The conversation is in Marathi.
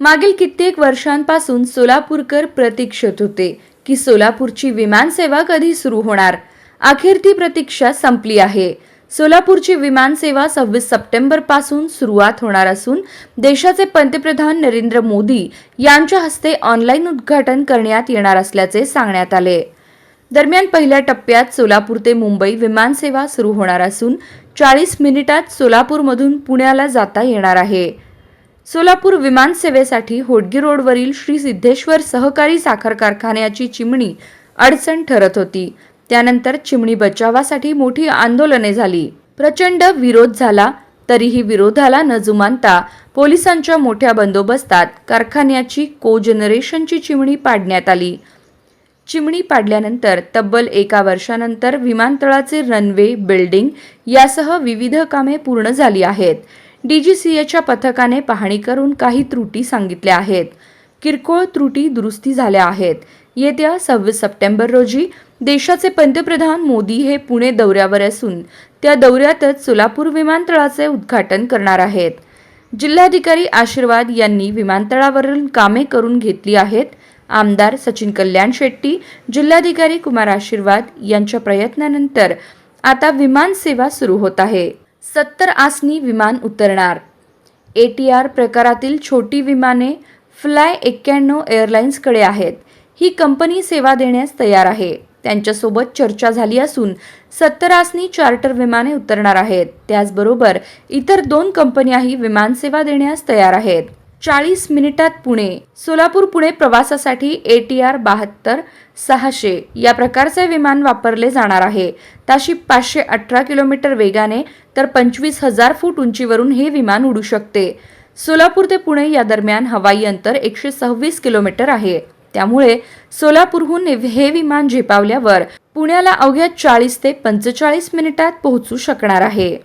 मागील कित्येक वर्षांपासून सोलापूरकर प्रतीक्षेत होते की सोलापूरची विमानसेवा कधी सुरू होणार? अखेर ती प्रतीक्षा संपली आहे. सोलापूरची विमानसेवा सव्वीस सप्टेंबरपासून सुरुवात होणार असून देशाचे पंतप्रधान नरेंद्र मोदी यांच्या हस्ते ऑनलाईन उद्घाटन करण्यात येणार असल्याचे सांगण्यात आले. दरम्यान पहिल्या टप्प्यात सोलापूर ते मुंबई विमानसेवा सुरू होणार असून चाळीस मिनिटात सोलापूरमधून पुण्याला जाता येणार आहे. सोलापूर विमानसेवेसाठी होडगी रोडवरील श्री सिद्धेश्वर सहकारी साखर कारखान्याची चिमणी अडचण ठरत होती. त्यानंतर चिमणी बचावासाठी मोठी आंदोलने झाली. प्रचंड विरोध झाला तरीही विरोधाला न जुमानता पोलिसांच्या मोठ्या बंदोबस्तात कारखान्याची को जनरेशनची चिमणी पाडण्यात आली. चिमणी पाडल्यानंतर तब्बल एका वर्षानंतर विमानतळाचे रनवे बिल्डिंग यासह विविध कामे पूर्ण झाली आहेत. डीजीसीएच्या पथकाने पाहणी करून काही त्रुटी सांगितल्या आहेत. किरकोळ त्रुटी दुरुस्ती झाल्या आहेत. येत्या सव्वीस सप्टेंबर रोजी देशाचे पंतप्रधान मोदी हे पुणे दौऱ्यावर असून त्या दौऱ्यातच सोलापूर विमानतळाचे उद्घाटन करणार आहेत. जिल्हाधिकारी आशीर्वाद यांनी विमानतळावरून कामे करून घेतली आहेत. आमदार सचिन कल्याण शेट्टी जिल्हाधिकारी कुमार आशीर्वाद यांच्या प्रयत्नानंतर आता विमान सेवा सुरू होत आहे. सत्तर आसनी विमान उतरणार. ए टी आर प्रकारातील छोटी विमाने फ्लाय एक्क्याण्णव एअरलाइन्सकडे आहेत. ही कंपनी सेवा देण्यास तयार आहे. त्यांच्यासोबत चर्चा झाली असून सत्तर आसनी चार्टर विमाने उतरणार आहेत. त्याचबरोबर इतर दोन कंपन्याही विमानसेवा देण्यास तयार आहेत. चाळीस मिनिटात पुणे सोलापूर पुणे प्रवासासाठी ए टी आर बहात्तर सहाशे या प्रकारचे विमान वापरले जाणार आहे. ताशी पाचशे अठरा किलोमीटर वेगाने तर पंचवीस हजार फूट उंचीवरून हे विमान उडू शकते. सोलापूर ते पुणे या दरम्यान हवाई अंतर एकशे सव्वीस किलोमीटर आहे. त्यामुळे सोलापूरहून हे विमान झेपावल्यावर पुण्याला अवघ्या चाळीस ते पंचेचाळीस मिनिटात पोहोचू शकणार आहे.